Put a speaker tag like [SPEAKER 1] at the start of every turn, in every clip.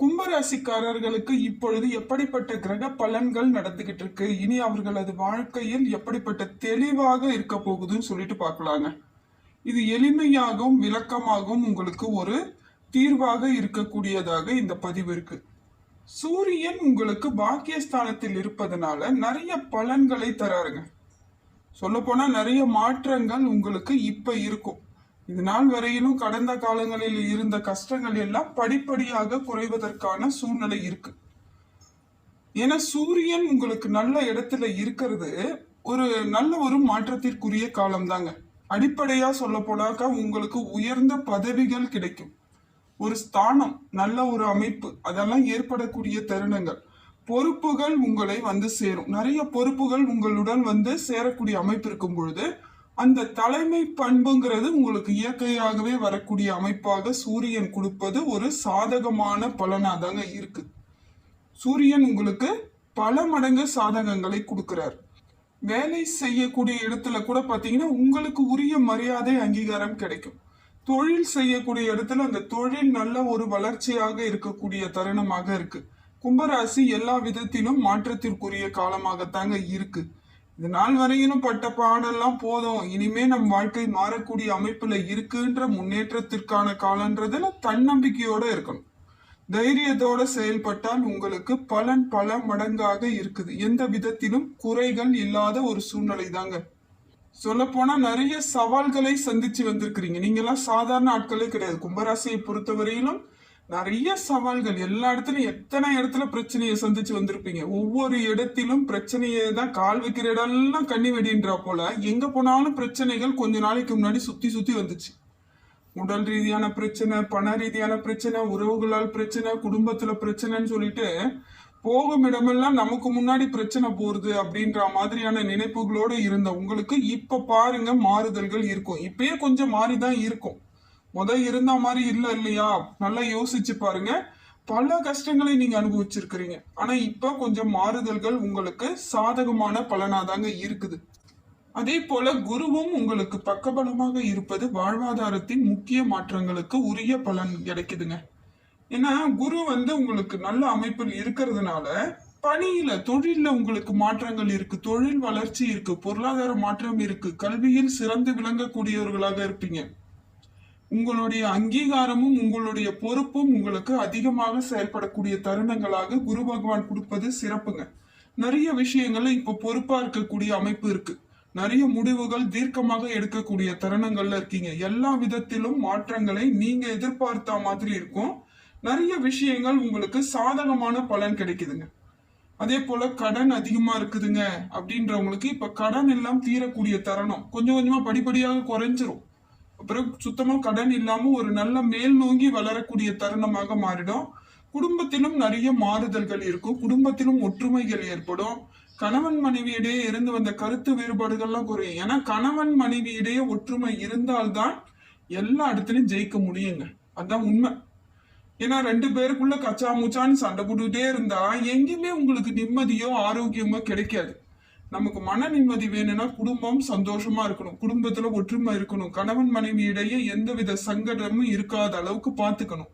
[SPEAKER 1] கும்பராசிக்காரர்களுக்கு இப்பொழுது எப்படிப்பட்ட கிரக பலன்கள் நடந்துகிட்டு இருக்கு? இனி அவர்களது வாழ்க்கையில் எப்படிப்பட்ட தெளிவாக இருக்க போகுதுன்னு சொல்லிட்டு பார்க்கலாங்க. இது எளிமையாகவும் விளக்கமாகவும் உங்களுக்கு ஒரு தீர்வாக இருக்கக்கூடியதாக இந்த பதிவு இருக்கு. சூரியன் உங்களுக்கு பாக்கியஸ்தானத்தில் இருப்பதனால நிறைய பலன்களை தராருங்க. சொல்லப்போனால் நிறைய மாற்றங்கள் உங்களுக்கு இப்ப இருக்கும். இது நாள் வரையிலும் கடந்த காலங்களில் இருந்த கஷ்டங்கள் எல்லாம் படிப்படியாக குறைவதற்கான சூழ்நிலை இருக்கு. ஏன்னா சூரியன் உங்களுக்கு நல்ல இடத்துல இருக்கிறது ஒரு நல்ல ஒரு மாற்றத்திற்குரிய காலம் தாங்க. அடிப்படையா சொல்ல போனாக்கா உங்களுக்கு உயர்ந்த பதவிகள் கிடைக்கும். ஒரு ஸ்தானம் நல்ல ஒரு அமைப்பு அதெல்லாம் ஏற்படக்கூடிய தருணங்கள். பொறுப்புகள் உங்களை வந்து சேரும். நிறைய பொறுப்புகள் உங்களுடன் வந்து சேரக்கூடிய அமைப்பு இருக்கும் பொழுது அந்த தலைமை பண்புங்கிறது உங்களுக்கு இயற்கையாகவே வரக்கூடிய அமைப்பாக சூரியன் கொடுப்பது ஒரு சாதகமான பலனாக தாங்க இருக்கு. சூரியன் உங்களுக்கு பல மடங்கு சாதகங்களை கொடுக்கிறார். வேலை செய்யக்கூடிய இடத்துல கூட பார்த்தீங்கன்னா உங்களுக்கு உரிய மரியாதை அங்கீகாரம் கிடைக்கும். தொழில் செய்யக்கூடிய இடத்துல அந்த தொழில் நல்ல ஒரு வளர்ச்சியாக இருக்கக்கூடிய தருணமாக இருக்கு. கும்பராசி எல்லா விதத்திலும் மாற்றத்திற்குரிய காலமாகத்தாங்க இருக்குது இந்த நாள் வரையிலும் பட்ட பாடெல்லாம் போதும். இனிமே நம் வாழ்க்கை மாறக்கூடிய அமைப்புல இருக்குன்ற முன்னேற்றத்திற்கான காலன்றதுல தன்னம்பிக்கையோட இருக்கணும். தைரியத்தோட செயல்பட்டால் உங்களுக்கு பலன் பல மடங்காக இருக்குது. எந்த விதத்திலும் குறைகள் இல்லாத ஒரு சூழ்நிலை தாங்க சொல்ல போனா நிறைய சவால்களை சந்திச்சு வந்திருக்கிறீங்க. நீங்க எல்லாம் சாதாரண ஆட்களே கிடையாது. கும்பராசியை பொறுத்தவரையிலும் நிறைய சவால்கள். எல்லா இடத்துலயும் எத்தனை இடத்துல பிரச்சனையை சந்திச்சு வந்திருப்பீங்க? ஒவ்வொரு இடத்திலும் பிரச்சனையை தான் கால் வைக்கிற இடம்லாம் கண்ணி வெடின்றா போல எங்க போனாலும் பிரச்சனைகள் கொஞ்ச நாளைக்கு முன்னாடி சுத்தி சுத்தி வந்துச்சு. உடல் ரீதியான பிரச்சனை பண ரீதியான பிரச்சனை உறவுகளால் பிரச்சனை குடும்பத்துல பிரச்சனைன்னு சொல்லிட்டு போகும் இடமெல்லாம் நமக்கு முன்னாடி பிரச்சனை போறது அப்படின்ற மாதிரியான நினைப்புகளோட இருந்த உங்களுக்கு இப்ப பாருங்க மாறுதல்கள் இருக்கும். இப்பயே கொஞ்சம் மாறிதான் இருக்கும். முத இருந்த மாதிரி இல்லை இல்லையா? நல்லா யோசிச்சு பாருங்க. பல கஷ்டங்களை நீங்க அனுபவிச்சிருக்கிறீங்க. ஆனா இப்ப கொஞ்சம் மாறுதல்கள் உங்களுக்கு சாதகமான பலனாதாங்க இருக்குது. அதே போல குருவும் உங்களுக்கு பக்கபலமாக இருப்பது வாழ்வாதாரத்தின் முக்கிய மாற்றங்களுக்கு உரிய பலன் கிடைக்குதுங்க. ஏன்னா குரு வந்து உங்களுக்கு நல்ல அமைப்பில் இருக்கிறதுனால பணியில தொழில்ல உங்களுக்கு மாற்றங்கள் இருக்கு. தொழில் வளர்ச்சி இருக்கு. பொருளாதார மாற்றம் இருக்கு. கல்வியில் சிறந்து விளங்கக்கூடியவர்களாக இருப்பீங்க. உங்களுடைய அங்கீகாரமும் உங்களுடைய பொறுப்பும் உங்களுக்கு அதிகமாக செயல்படக்கூடிய தருணங்களாக குரு பகவான் கொடுப்பது சிறப்புங்க. நிறைய விஷயங்கள்ல இப்ப பொறுப்பா இருக்கக்கூடிய அமைப்பு இருக்கு. நிறைய முடிவுகள் தீர்க்கமாக எடுக்கக்கூடிய தருணங்கள்ல இருக்கீங்க. எல்லா விதத்திலும் மாற்றங்களை நீங்க எதிர்பார்த்த மாதிரி இருக்கும். நிறைய விஷயங்கள் உங்களுக்கு சாதகமான பலன் கிடைக்குதுங்க. அதே போல கடன் அதிகமா இருக்குதுங்க அப்படின்றவங்களுக்கு இப்ப கடன் எல்லாம் தீரக்கூடிய தருணம் கொஞ்சம் கொஞ்சமா படிப்படியாக குறைஞ்சிரும். அப்புறம் சுத்தமா கடன் இல்லாம ஒரு நல்ல மேல் நோங்கி வளரக்கூடிய தருணமாக மாறிடும். குடும்பத்திலும் நிறைய மாறுதல்கள் இருக்கும். குடும்பத்திலும் ஒற்றுமைகள் ஏற்படும். கணவன் மனைவியிடையே இருந்து வந்த கருத்து வேறுபாடுகள்லாம் குறையும். ஏன்னா கணவன் மனைவியிடையே ஒற்றுமை இருந்தால்தான் எல்லா இடத்துலயும் ஜெயிக்க முடியுங்க. அதான் உண்மை. ஏன்னா ரெண்டு பேருக்குள்ள கச்சா மூச்சான்னு சண்டை போட்டுக்கிட்டே இருந்தா எங்கேயுமே உங்களுக்கு நிம்மதியோ ஆரோக்கியமோ கிடைக்காது. நமக்கு மன நிம்மதி வேணும்னா குடும்பம் சந்தோஷமா இருக்கணும். குடும்பத்துல ஒற்றுமை இருக்கணும். கணவன் மனைவி இடையே எந்தவித சங்கடமும் இருக்காத அளவுக்கு பாத்துக்கணும்.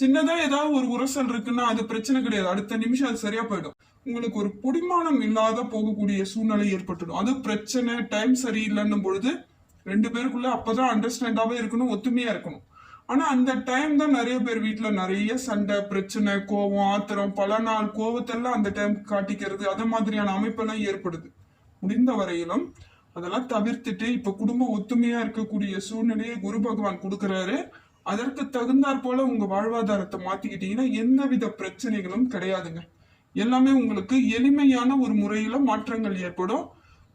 [SPEAKER 1] சின்னதா ஏதாவது ஒரு உரசல் இருக்குன்னா அது பிரச்சனை கிடையாது. அடுத்த நிமிஷம் அது சரியா போயிடும். உங்களுக்கு ஒரு புடிமானம் இல்லாத போகக்கூடிய சூழ்நிலை ஏற்பட்டுடும். அது பிரச்சனை டைம் சரியில்லைன்னும் பொழுது ரெண்டு பேருக்குள்ள அப்பதான் அண்டர்ஸ்டாண்டாவே இருக்கணும் ஒத்துமையா இருக்கணும். ஆனா அந்த டைம் தான் நிறைய பேர் வீட்டுல நிறைய சண்டை பிரச்சனை கோவம் ஆத்திரம் பல நாள் கோவத்தெல்லாம் அந்த டைம் காட்டிக்கிறது. அது மாதிரியான அமைப்பெல்லாம் ஏற்படுது. முடிந்த வரையிலும் அதெல்லாம் தவிர்த்துட்டு இப்ப குடும்பம் ஒத்துமையா இருக்கக்கூடிய சூழ்நிலையை குரு பகவான் கொடுக்கறாரு. அதற்கு தகுந்தாற் போல உங்க வாழ்வாதாரத்தை மாத்திக்கிட்டீங்கன்னா எந்தவித பிரச்சனைகளும் கிடையாதுங்க. எல்லாமே உங்களுக்கு எளிமையான ஒரு முறையில மாற்றங்கள் ஏற்படும்.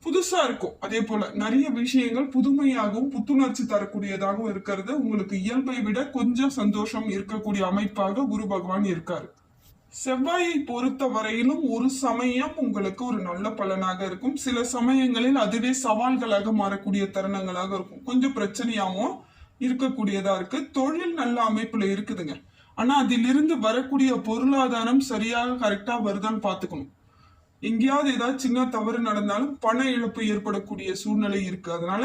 [SPEAKER 1] புதுசா இருக்கும். அதே போல நிறைய விஷயங்கள் புதுமையாகவும் புத்துணர்ச்சி தரக்கூடியதாகவும் இருக்கிறது. உங்களுக்கு இயல்பை விட கொஞ்சம் சந்தோஷம் இருக்கக்கூடிய அமைப்பாக குரு பகவான் இருக்காரு. செவ்வாயை பொறுத்த வரையிலும் ஒரு சமயம் உங்களுக்கு ஒரு நல்ல பலனாக இருக்கும். சில சமயங்களில் அதுவே சவால்களாக மாறக்கூடிய தருணங்களாக இருக்கும். கொஞ்சம் பிரச்சனையாகவும் இருக்கக்கூடியதா இருக்கு. தொழில் நல்ல அமைப்புல இருக்குதுங்க. ஆனா அதிலிருந்து வரக்கூடிய பொருளாதாரம் சரியாக கரெக்டா வருதான்னு பாத்துக்கணும் எங்கேயாவது ஏதாவது சின்ன தவறு நடந்தாலும் பண இழப்பு ஏற்படக்கூடிய சூழ்நிலை இருக்கு. அதனால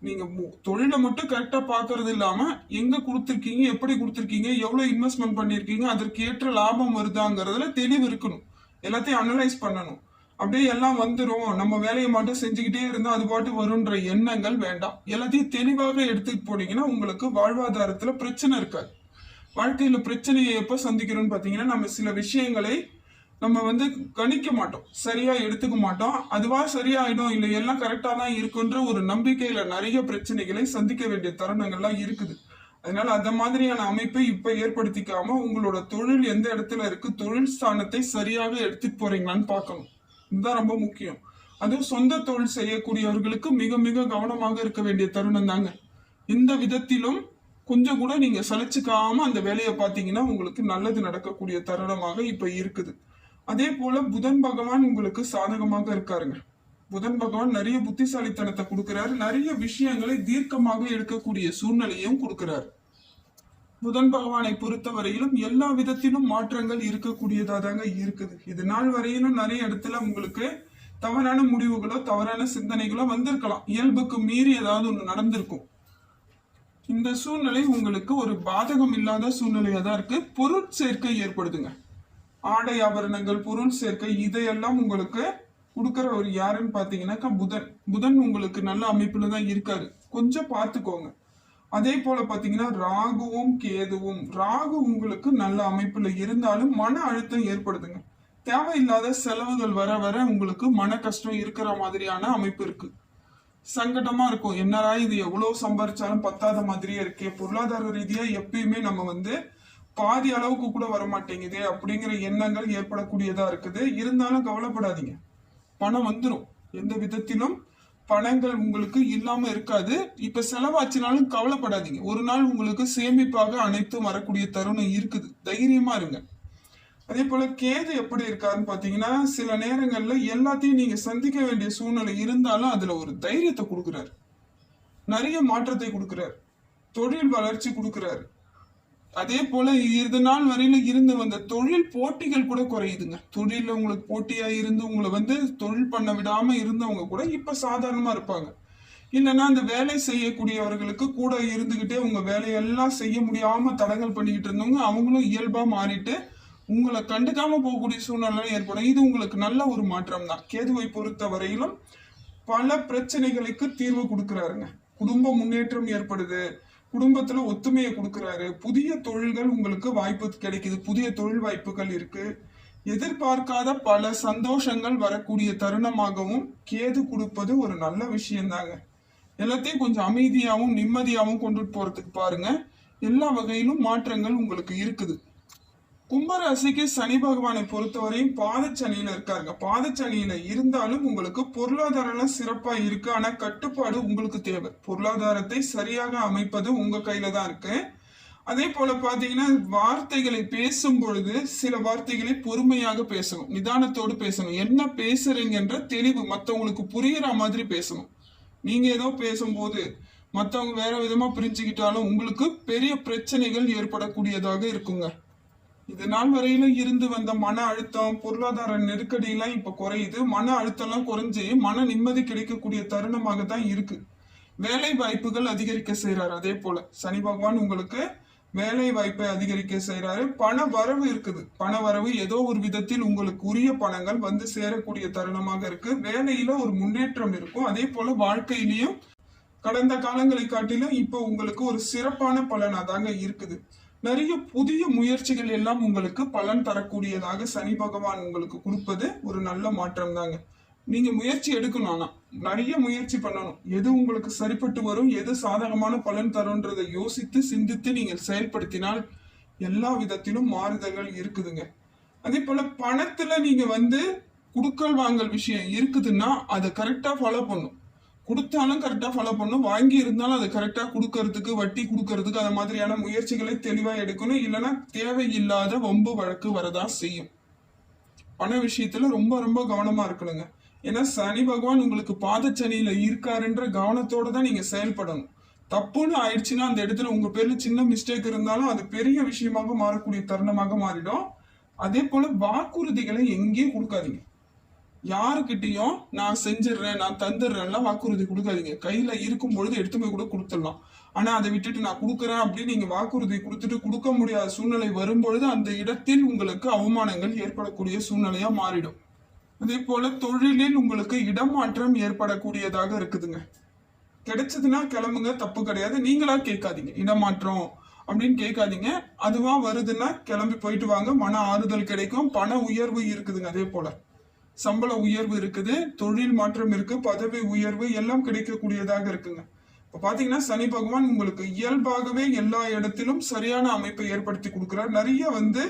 [SPEAKER 1] நீங்க மு- தொழிலை மட்டும் கரெக்டா பாக்குறது இல்லாம எங்க கொடுத்துருக்கீங்க எப்படி கொடுத்துருக்கீங்க எவ்வளவு இன்வெஸ்ட்மெண்ட் பண்ணிருக்கீங்க அதற்கு ஏற்ற லாபம் வருதாங்கிறதுல தெளிவு இருக்கணும். எல்லாத்தையும் அனலைஸ் பண்ணணும். அப்படியே எல்லாம் வந்துடும் நம்ம வேலையை மட்டும் செஞ்சுக்கிட்டே இருந்தா அது பாட்டு வரும்ன்ற எண்ணங்கள் வேண்டாம். எல்லாத்தையும் தெளிவாக எடுத்துட்டு போனீங்கன்னா உங்களுக்கு வாழ்வாதாரத்துல பிரச்சனை இருக்காது. வாழ்க்கையில பிரச்சனையை எப்ப சந்திக்கிறோம்னு பாத்தீங்கன்னா நம்ம சில விஷயங்களை நம்ம வந்து கணிக்க மாட்டோம். சரியா எடுத்துக்க மாட்டோம். அதுவா சரியாயிடும் இல்லை எல்லாம் கரெக்டாக தான் இருக்குன்ற ஒரு நம்பிக்கையில நிறைய பிரச்சனைகளை சந்திக்க வேண்டிய தருணங்கள்லாம் இருக்குது. அதனால அந்த மாதிரியான அமைப்பை இப்போ ஏற்படுத்திக்காம உங்களோட தொழில் எந்த இடத்துல இருக்கு தொழில் ஸ்தானத்தை சரியாக எடுத்துட்டு போறீங்களான்னு பார்க்கணும். இதுதான் ரொம்ப முக்கியம். அதுவும் சொந்த தொழில் செய்யக்கூடியவர்களுக்கு மிக மிக கவனமாக இருக்க வேண்டிய தருணம் தாங்க. இந்த விதத்திலும் கொஞ்சம் கூட நீங்க சலிச்சுக்காம அந்த வேலையை பார்த்தீங்கன்னா உங்களுக்கு நல்லது நடக்கக்கூடிய தருணமாக இப்போ இருக்குது. அதே போல புதன் பகவான் உங்களுக்கு சாதகமாக இருக்காருங்க. புதன் பகவான் நிறைய புத்திசாலித்தனத்தை கொடுக்கிறாரு. நிறைய விஷயங்களை தீர்க்கமாக எடுக்கக்கூடிய சூழ்நிலையும் கொடுக்கிறாரு. புதன் பகவானை பொறுத்தவரையிலும் எல்லா விதத்திலும் மாற்றங்கள் இருக்கக்கூடியதா தாங்க இருக்குது. இது நாள் வரையிலும் நிறைய இடத்துல உங்களுக்கு தவறான முடிவுகளோ தவறான சிந்தனைகளோ வந்திருக்கலாம். இயல்புக்கு மீறி ஏதாவது ஒன்று நடந்திருக்கும். இந்த சூழ்நிலை உங்களுக்கு ஒரு பாதகம் இல்லாத சூழ்நிலையா தான் இருக்கு. பொருட்சேர்க்கை ஏற்படுதுங்க. ஆடை ஆபரணங்கள் பொருள் சேர்க்கை இதையெல்லாம் உங்களுக்கு கொடுக்குறவர் ஒரு யாருன்னு பாத்தீங்கன்னாக்கா புதன். புதன் உங்களுக்கு நல்ல அமைப்புல தான் இருக்காரு. கொஞ்சம் பார்த்துக்கோங்க. அதே போல பாத்தீங்கன்னா ராகுவும் கேதுவும். ராகு உங்களுக்கு நல்ல அமைப்புல இருந்தாலும் மன அழுத்தம் ஏற்படுதுங்க. தேவையில்லாத செலவுகள் வர வர உங்களுக்கு மன கஷ்டம் இருக்கிற மாதிரியான அமைப்பு இருக்கு. சங்கடமா இருக்கும். என்னடா இது எவ்வளவு சம்பாரிச்சாலும் பத்தாத மாதிரியே இருக்கே. பொருளாதார ரீதியா எப்பயுமே நம்ம வந்து பாதி அளவுக்கு கூட வர மாட்டேங்குதே அப்படிங்கிற எண்ணங்கள் ஏற்படக்கூடியதா இருக்குது. இருந்தாலும் கவலைப்படாதீங்க. பணம் வந்துடும் எந்த விதத்திலும் பணங்கள் உங்களுக்கு இல்லாம இருக்காது. இப்ப செலவாச்சினாலும் கவலைப்படாதீங்க. ஒரு நாள் உங்களுக்கு சேமிப்பாக அனைத்தும் வரக்கூடிய தருணம் இருக்குது. தைரியமா இருங்க. அதே போல கேது எப்படி இருக்காருன்னு பாத்தீங்கன்னா சில நேரங்கள்ல எல்லாத்தையும் நீங்க சந்திக்க வேண்டிய சூழ்நிலை இருந்தாலும் அதுல ஒரு தைரியத்தை கொடுக்குறாரு. நிறைய மாற்றத்தை கொடுக்குறாரு. தொழில் வளர்ச்சி கொடுக்குறாரு. அதே போல இது நாள் வரையில இருந்து வந்த தொழில் போட்டிகள் கூட குறையுதுங்க. தொழில உங்களுக்கு போட்டியா இருந்து உங்களை வந்து தொழில் பண்ண விடாம இருந்தவங்க கூட இப்ப சாதாரணமா இருப்பாங்க. இல்லைன்னா அந்த வேலை செய்யக்கூடியவர்களுக்கு கூட இருந்துகிட்டே உங்க வேலையெல்லாம் செய்ய முடியாம தடங்கள் பண்ணிக்கிட்டு இருந்தவங்க அவங்களும் இயல்பா மாறிட்டு உங்களை கண்டுக்காம போகக்கூடிய சூழ்நிலை ஏற்படும். இது உங்களுக்கு நல்ல ஒரு மாற்றம் தான் கேதுவை பொறுத்த வரையிலும் பல பிரச்சனைகளுக்கு தீர்வு கொடுக்குறாருங்க. குடும்ப முன்னேற்றம் ஏற்படுது. குடும்பத்துல ஒத்துமையை கொடுக்கறாரு. புதிய தொழில்கள் உங்களுக்கு வாய்ப்பு கிடைக்குது. புதிய தொழில் வாய்ப்புகள் இருக்கு. எதிர்பார்க்காத பல சந்தோஷங்கள் வரக்கூடிய தருணமாகவும் கேது கொடுப்பது ஒரு நல்ல விஷயம்தாங்க எல்லாத்தையும் கொஞ்சம் அமைதியாகவும் நிம்மதியாகவும் கொண்டுட்டு போறதுக்கு பாருங்க. எல்லா வகையிலும் மாற்றங்கள் உங்களுக்கு இருக்குது. கும்பராசிக்கு சனி பகவானை பொறுத்தவரையும் பாதச்சனியில இருக்காருங்க. பாதச்சனியில இருந்தாலும் உங்களுக்கு பொருளாதாரம்லாம் சிறப்பா இருக்கு. ஆனா கட்டுப்பாடு உங்களுக்கு தேவை. பொருளாதாரத்தை சரியாக அமைப்பது உங்க கையில தான் இருக்கு. அதே போல பாத்தீங்கன்னா வார்த்தைகளை பேசும் பொழுது சில வார்த்தைகளை பொறுமையாக பேசணும். நிதானத்தோடு பேசணும். என்ன பேசுறீங்கன்ற தெளிவு மத்தவங்களுக்கு புரியுற மாதிரி பேசணும். நீங்க ஏதோ பேசும்போது மத்தவங்க வேற விதமா பிரிஞ்சுக்கிட்டாலும் உங்களுக்கு பெரிய பிரச்சனைகள் ஏற்படக்கூடியதாக இருக்குங்க. இது நாள் வரையிலும் இருந்து வந்த மன அழுத்தம் பொருளாதார நெருக்கடி எல்லாம் இப்ப குறையுது. மன அழுத்தம் எல்லாம் குறைஞ்சு மன நிம்மதி கிடைக்கக்கூடிய தருணமாக தான் இருக்கு. வேலை வாய்ப்புகள் அதிகரிக்க செய்யறாரு அதே போல சனி பகவான் உங்களுக்கு வேலை வாய்ப்பை அதிகரிக்க செய்றாரு. பண வரவு இருக்குது. பண வரவு ஏதோ ஒரு விதத்தில் உங்களுக்கு உரிய பணங்கள் வந்து சேரக்கூடிய தருணமாக இருக்கு. வேலையில ஒரு முன்னேற்றம் இருக்கும். அதே போல வாழ்க்கையிலையும் கடந்த காலங்களை காட்டிலும் இப்போ உங்களுக்கு ஒரு சிறப்பான பலனா தாங்க இருக்குது. நிறைய புதிய முயற்சிகள் எல்லாம் உங்களுக்கு பலன் தரக்கூடியதாக சனி பகவான் உங்களுக்கு கொடுப்பது ஒரு நல்ல மாற்றம் தாங்க நீங்க முயற்சி எடுக்கணும் ஆனா. நிறைய முயற்சி பண்ணணும். எது உங்களுக்கு சரிப்பட்டு வரும் எது சாதகமான பலன் தரும்ன்றதை யோசித்து சிந்தித்து நீங்கள் செயல்படுத்தினால் எல்லா விதத்திலும் மாறுதல்கள் இருக்குதுங்க. அதே போல பணத்துல நீங்க வந்து குடுக்கல் வாங்கல் விஷயம் இருக்குதுன்னா அதை கரெக்டா ஃபாலோ பண்ணும் கொடுத்தாலும் கரெக்டா ஃபாலோ பண்ணணும். வாங்கி இருந்தாலும் அதை கரெக்டா கொடுக்கறதுக்கு வட்டி கொடுக்கறதுக்கு அந்த மாதிரியான முயற்சிகளை தெளிவா எடுக்கணும். இல்லைன்னா தேவையில்லாத வம்பு வழக்கு வரதா செய்யும். பண விஷயத்துல ரொம்ப ரொம்ப கவனமா இருக்கணுங்க. ஏன்னா சனி பகவான் உங்களுக்கு பாதச்சனியில இருக்காருன்ற கவனத்தோட தான் நீங்க செயல்படணும். தப்புன்னு ஆயிடுச்சுன்னா அந்த இடத்துல உங்க பேர்ல சின்ன மிஸ்டேக் இருந்தாலும் அது பெரிய விஷயமாக மாறக்கூடிய தருணமாக மாறிடும். அதே போல வாக்குறுதிகளை எங்கேயும் கொடுக்காதீங்க. யாருக்கிட்டையும் நான் செஞ்சிடுறேன் நான் தந்துடுறேன்லாம் வாக்குறுதி கொடுக்காதீங்க. கையில இருக்கும் பொழுது எடுத்து போய் கூட கொடுத்துடலாம். ஆனா அதை விட்டுட்டு நான் கொடுக்குறேன் அப்படின்னு நீங்க வாக்குறுதி கொடுத்துட்டு கொடுக்க முடியாத சூழ்நிலை வரும்பொழுது அந்த இடத்தில் உங்களுக்கு அவமானங்கள் ஏற்படக்கூடிய சூழ்நிலையா மாறிடும். அதே போல தொழிலில் உங்களுக்கு இடமாற்றம் ஏற்படக்கூடியதாக இருக்குதுங்க. கிடைச்சதுன்னா கிளம்புங்க தப்பு கிடையாது. நீங்களா கேட்காதீங்க. இடமாற்றம் அப்படின்னு கேட்காதீங்க. அதுவா வருதுன்னா கிளம்பி போயிட்டு வாங்க. மன ஆறுதல் கிடைக்கும். பண உயர்வு இருக்குதுங்க அதே போல. சம்பள உயர்வு இருக்குது தொழில் மாற்றம் இருக்கு பதவி உயர்வு எல்லாம் கிடைக்கக்கூடியதாக இருக்குங்க. இப்போ பார்த்தீங்கன்னா சனி பகவான் உங்களுக்கு இயல்பாகவே எல்லா இடத்திலும் சரியான அமைப்பை ஏற்படுத்தி கொடுக்குறார். நிறைய வந்து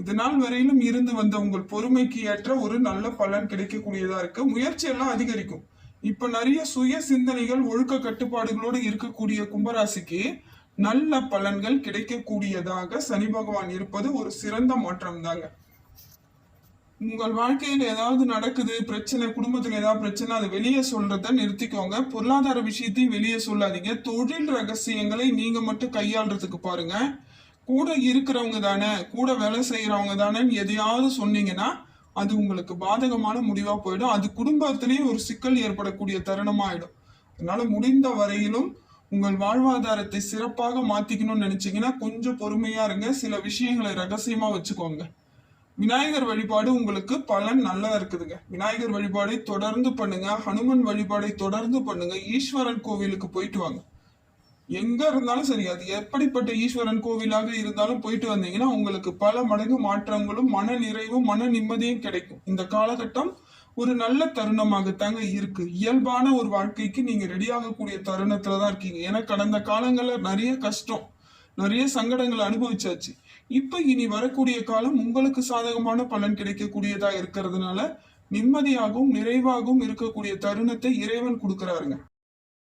[SPEAKER 1] இது நாள் வரையிலும் இருந்து வந்த உங்கள் பொறுமைக்கு ஏற்ற ஒரு நல்ல பலன் கிடைக்கக்கூடியதாக இருக்கு. முயற்சி எல்லாம் அதிகரிக்கும். இப்ப நிறைய சுய சிந்தனைகள் ஒழுக்க கட்டுப்பாடுகளோடு இருக்கக்கூடிய கும்பராசிக்கு நல்ல பலன்கள் கிடைக்கக்கூடியதாக சனி பகவான் இருப்பது ஒரு சிறந்த மாற்றம் தாங்க உங்கள் வாழ்க்கையில் ஏதாவது நடக்குது பிரச்சனை குடும்பத்தில் ஏதாவது பிரச்சனை அதை வெளியே சொல்றத நிறுத்திக்கோங்க. பொருளாதார விஷயத்தையும் வெளியே சொல்லாதீங்க. தொழில் ரகசியங்களை நீங்க மட்டும் கையாளுறதுக்கு பாருங்க. கூட இருக்கிறவங்க தானே கூட வேலை செய்யறவங்க தானேன்னு எதையாவது சொன்னீங்கன்னா அது உங்களுக்கு பாதகமான முடிவா போயிடும். அது குடும்பத்திலேயே ஒரு சிக்கல் ஏற்படக்கூடிய தருணமாயிடும். அதனால முடிந்த வரையிலும் உங்கள் வாழ்வாதாரத்தை சிறப்பாக மாத்திக்கணும்னு நினைச்சீங்கன்னா கொஞ்சம் பொறுமையா இருங்க. சில விஷயங்களை ரகசியமா வச்சுக்கோங்க. விநாயகர் வழிபாடு உங்களுக்கு பலன் நல்லா இருக்குதுங்க. விநாயகர் வழிபாடை தொடர்ந்து பண்ணுங்க. ஹனுமன் வழிபாடை தொடர்ந்து பண்ணுங்க. ஈஸ்வரன் கோவிலுக்கு போயிட்டு வாங்க. எங்க இருந்தாலும் சரி அது எப்படிப்பட்ட ஈஸ்வரன் கோவிலாக இருந்தாலும் போயிட்டு வந்தீங்கன்னா உங்களுக்கு பல மடங்கு மாற்றங்களும் மன நிறைவும் மன நிம்மதியும் கிடைக்கும். இந்த காலகட்டம் ஒரு நல்ல தருணமாகத்தாங்க இருக்கு. இயல்பான ஒரு வாழ்க்கைக்கு நீங்க ரெடியாகக்கூடிய தருணத்துல தான் இருக்கீங்க. ஏன்னா கடந்த காலங்கள்ல நிறைய கஷ்டம் நிறைய சங்கடங்களை அனுபவிச்சாச்சு. இப்ப இனி வரக்கூடிய காலம் உங்களுக்கு சாதகமான பலன் கிடைக்கக்கூடியதா இருக்கிறதுனால நிம்மதியாகவும் நிறைவாகவும் இருக்கக்கூடிய தருணத்தை இறைவன் கொடுக்கறாருங்க.